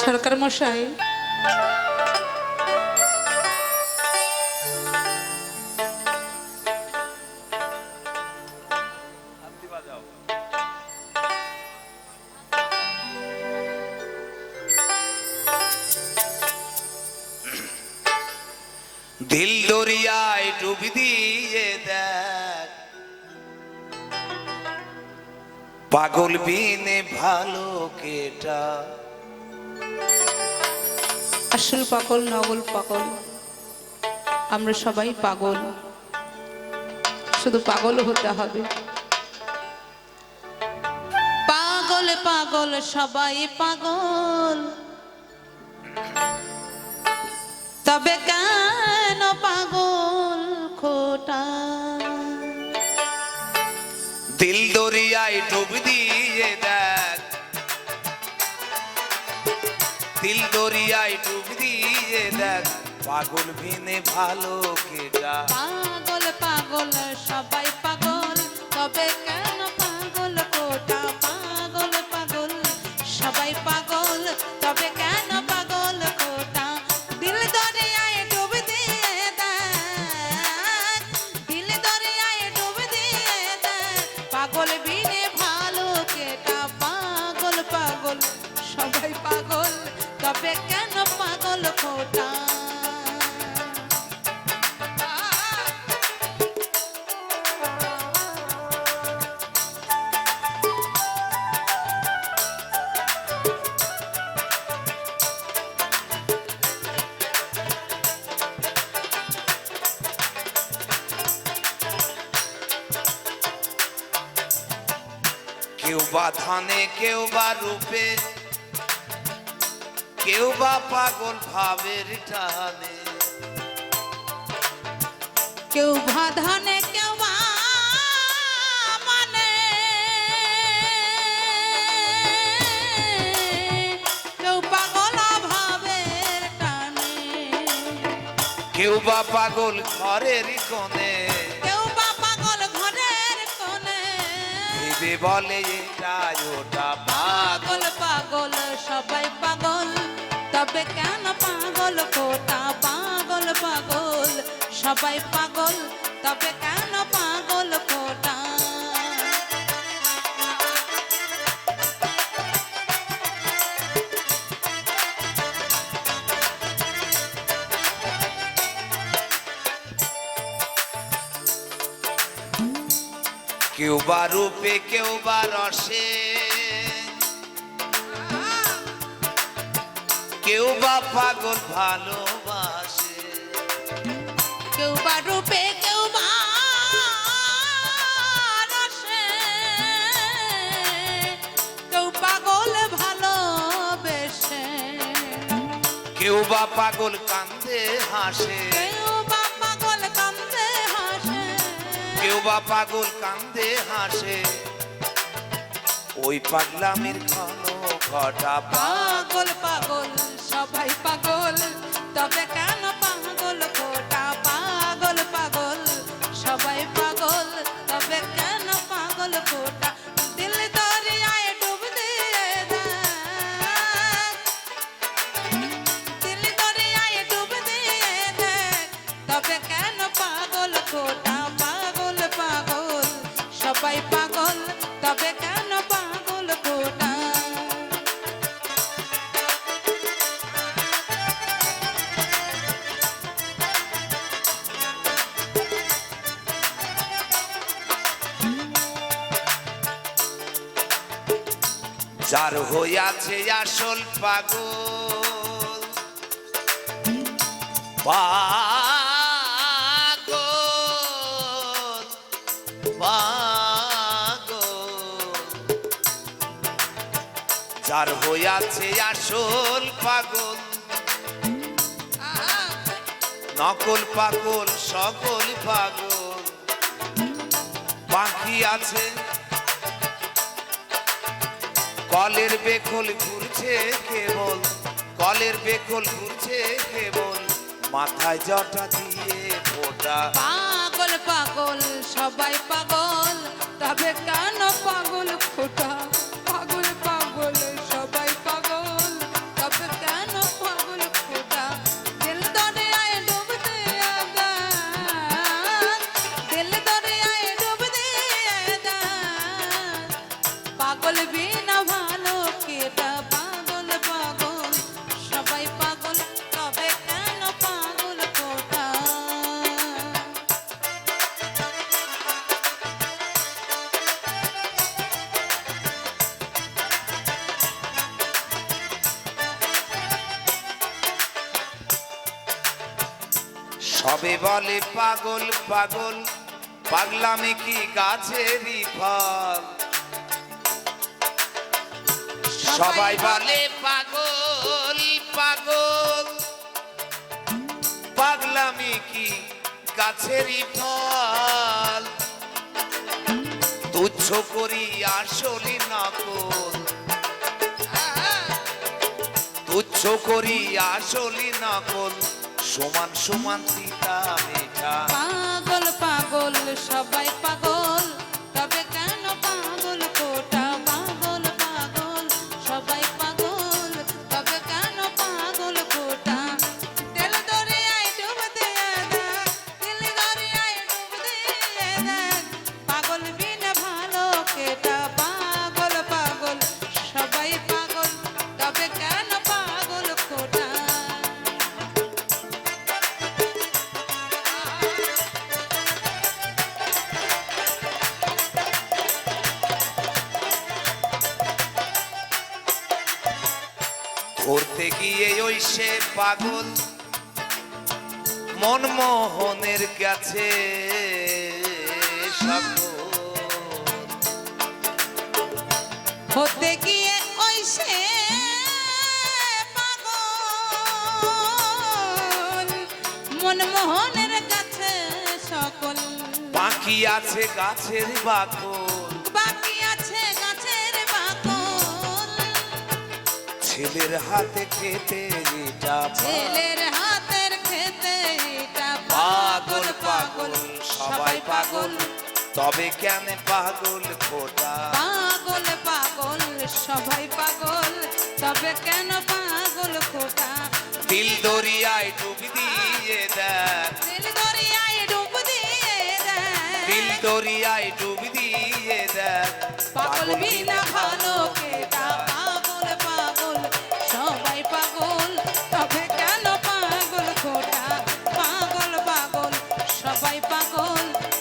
সরকার মশাই। দিল দরিয়ায় ডুবি দিয়ে দেখ। পাগল বিনে ভালো কেটা। আসল পাগল, নগল পাগল। আমরা সবাই পাগল। শুধু পাগল হতে হবে। পাগল পাগল, সবাই পাগল। তবে কেন পাগল খোটা? দিল দরিয়ায় ডুবি দিয়ে দিল দরিয়ায় ডুব দিয়ে দেখ, পাগল ভিনে ভালো কেটা পাগল পাগল, সবাই পাগল, তবে কেন পাগল কোটা? পাগল পাগল, সবাই পাগল, তবে কেন পাগল তবে কেন পাগল কোটা কেউ বা ধানে কেউ বা রূপে কেউ বা পাগল ভাবের টানে। কেউ ভাধানে কেউ মানে। কেউ পাগল ভাবের টানে। কেউ বা পাগল ঘরের কোণে। কেউ বা পাগল ঘরের কোণে। ভেবে বলে এটা ওটা পাগল পাগল সবাই পাগল। তবে কেন পাগল কোটা পাগল পাগল, সবাই পাগল, তবে কেন পাগল কোটা কেউ বা রূপে, কেউ বা রসে। কেউ বা পাগল ভালোবাসে। কেউ বা রূপে কেউ বা কেউ পাগল ভালোবেসে। কেউ বা পাগল কান্দে হাসে। কেউ বা পাগল কান্দে হাসে। কেউ বা পাগল কান্দে হাসে। ওই পাগলামের ঘন ঘটা পাগল। পাগল সবাই পাগল তবে যার হইয়াছে আসল পাগল। পাগল পাগল। যার হইয়াছে আসল পাগল। নকল পাগল, সকল পাগল। বাকি আছে কলের বেকল ঘুরছে কেবল, কলের বেকল ঘুরছে কেবল। মাথায় জটা দিয়ে ফোটা। পাগল পাগল, সবাই পাগল, তবে কেন পাগল খোটা সবে বলে পাগল পাগল। পাগলামি কি গাছেরই ফল? সবাই বলে পাগল পাগল। পাগলামি কি গাছেরই ফল? তুচ্ছ করি আসলি নকল। তুচ্ছ করি আসলি নকল। সমান সমান সীতা মেঠা ধরতে গিয়ে ওই সে পাগল মনমোহনের কাছে সকল হতে গিয়ে ওই সে পাগল মনমোহনের কাছে সকল। বাকি আছে গাছের বাকল। ছেলের হাতে খেতে এটা ছেলের হাতের খেতে এটা পাগল পাগল সবাই পাগল। তবে কেন পাগল খোটা পাগল পাগল সবাই পাগল তবে কেন পাগল খোটা দিল দরিয়ায় ডুব দিয়ে দেখ দিল দরিয়ায় ডুব দিয়ে দিল দেয় দরিয়ায় ডুব দিয়ে দেখ পাগল বিনা ভালো কেটা। পাগল